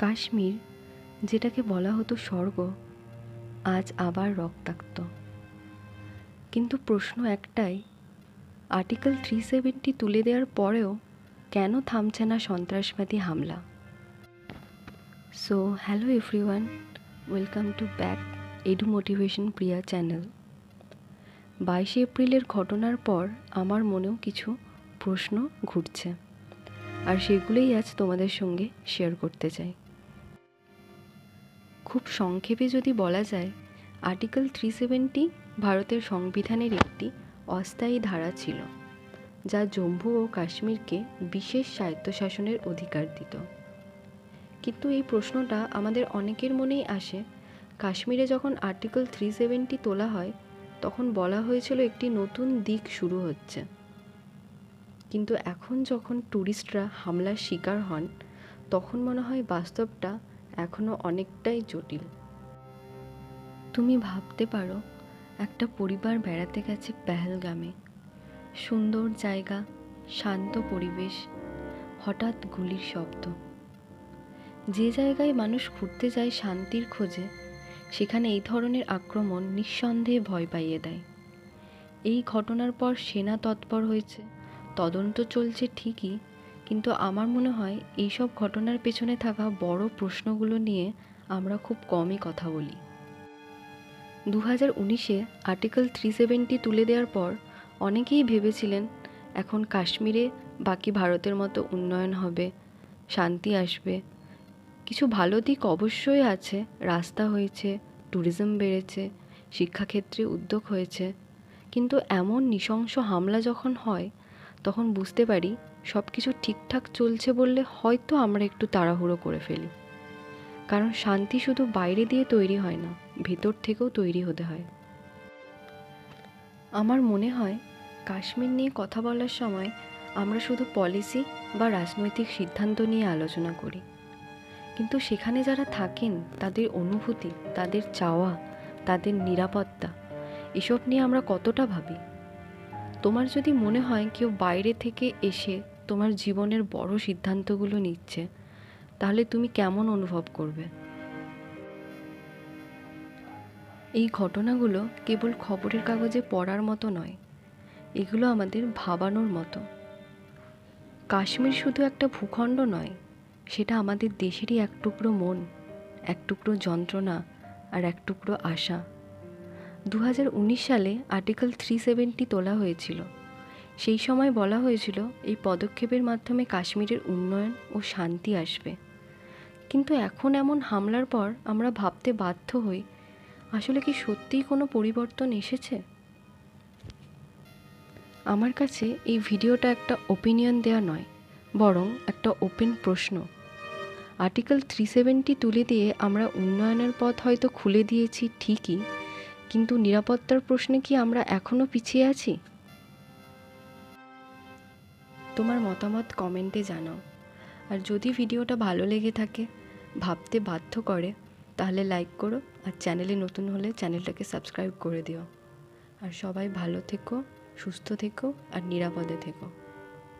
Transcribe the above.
কাশ্মীর, যেটাকে বলা হতো স্বর্গ, আজ আবার রক্তাক্ত। কিন্তু প্রশ্ন একটাই, আর্টিকেল থ্রি সেভেন্টি তুলে দেওয়ার পরেও কেন থামছে না সন্ত্রাসবাদী হামলা? So hello everyone welcome to back edu motivation Priya channel বাইশে এপ্রিলের ঘটনার পর আমার মনেও কিছু প্রশ্ন ঘুরছে, আর সেগুলোই আজ তোমাদের সঙ্গে শেয়ার করতে চাই। খুব সংক্ষেপে যদি বলা যায়, আর্টিকেল থ্রি সেভেন্টি ভারতের সংবিধানের একটি অস্থায়ী ধারা ছিল, যা জম্মু ও কাশ্মীরকে বিশেষ স্বায়ত্তশাসনের অধিকার দিত। কিন্তু এই প্রশ্নটা আমাদের অনেকের মনেই আসে, কাশ্মীরে যখন আর্টিকেল থ্রি সেভেন্টি তোলা হয়, তখন বলা হয়েছিল একটি নতুন দিক শুরু হচ্ছে। কিন্তু এখন যখন ট্যুরিস্টরা হামলার শিকার হন, তখন মনে হয় বাস্তবটা এখনও অনেকটাই জটিল। তুমি ভাবতে পারো, একটা পরিবার বেড়াতে গেছে পেহেলগামে। সুন্দর জায়গা, শান্ত পরিবেশ, হঠাৎ গুলির শব্দ। যে জায়গায় মানুষ ঘুরতে যায় শান্তির খোঁজে, সেখানে এই ধরনের আক্রমণ নিঃসন্দেহে ভয় পাইয়ে দেয়। এই ঘটনার পর সেনা তৎপর হয়েছে, তদন্ত চলছে ঠিকই কিন্তু আমার মনে হয় এইসব ঘটনার পেছনে থাকা বড় প্রশ্নগুলো নিয়ে আমরা খুব কমই কথা বলি। দু হাজার উনিশে আর্টিকেল থ্রি সেভেন্টি তুলে দেওয়ার পর অনেকেই ভেবেছিলেন, এখন কাশ্মীরে বাকি ভারতের মতো উন্নয়ন হবে, শান্তি আসবে। কিছু ভালো দিক অবশ্যই আছে, রাস্তা হয়েছে ট্যুরিজম বেড়েছে, শিক্ষাক্ষেত্রে উদ্যোগ হয়েছে। কিন্তু এমন নৃশংস হামলা যখন হয়, তখন বুঝতে পারি সব কিছু ঠিকঠাক চলছে বললে হয়তো আমরা একটু তাড়াহুড়ো করে ফেলি। কারণ শান্তি শুধু বাইরে দিয়ে তৈরি হয় না, ভেতর থেকেও তৈরি হতে হয়। আমার মনে হয়, কাশ্মীর নিয়ে কথা বলার সময় আমরা শুধু পলিসি বা রাজনৈতিক সিদ্ধান্ত নিয়ে আলোচনা করি। কিন্তু সেখানে যারা থাকেন, তাদের অনুভূতি, তাদের চাওয়া, তাদের নিরাপত্তা, এসব নিয়ে আমরা কতটা ভাবি? তোমার যদি মনে হয় কেউ বাইরে থেকে এসে তোমার জীবনের বড় সিদ্ধান্তগুলো নিচ্ছে, তাহলে তুমি কেমন অনুভব করবে? এই ঘটনাগুলো কেবল খবরের কাগজে পড়ার মতো নয়, এগুলো আমাদের ভাবানোর মতো। কাশ্মীর শুধু একটা ভূখণ্ড নয়, সেটা আমাদের দেশেরই এক টুকরো মন, এক টুকরো যন্ত্রণা আর এক টুকরো আশা। দু হাজার উনিশ সালে আর্টিকেল থ্রি সেভেন্টি তোলা হয়েছিল। সেই সময় বলা হয়েছিল, এই পদক্ষেপের মাধ্যমে কাশ্মীরের উন্নয়ন ও শান্তি আসবে। কিন্তু এখন এমন হামলার পর আমরা ভাবতে বাধ্য হই, আসলে কি সত্যিই কোনো পরিবর্তন এসেছে? আমার কাছে এই ভিডিওটা একটা ওপিনিয়ন দেওয়া নয়, বরং একটা ওপেন প্রশ্ন। আর্টিকেল থ্রি সেভেন্টি তুলে দিয়ে আমরা উন্নয়নের পথ হয়তো খুলে দিয়েছি ঠিকই, কিন্তু নিরাপত্তার প্রশ্নে কি আমরা এখনও পিছিয়ে আছি? তোমার মতামত কমেন্টে জানাও। আর যদি ভিডিওটা ভালো লেগে থাকে, ভাবতে বাধ্য করে, তাহলে লাইক করো আর চ্যানেলে নতুন হলে চ্যানেলটাকে সাবস্ক্রাইব করে দিও। আর সবাই ভালো থেকো, সুস্থ থেকো আর নিরাপদে থেকো।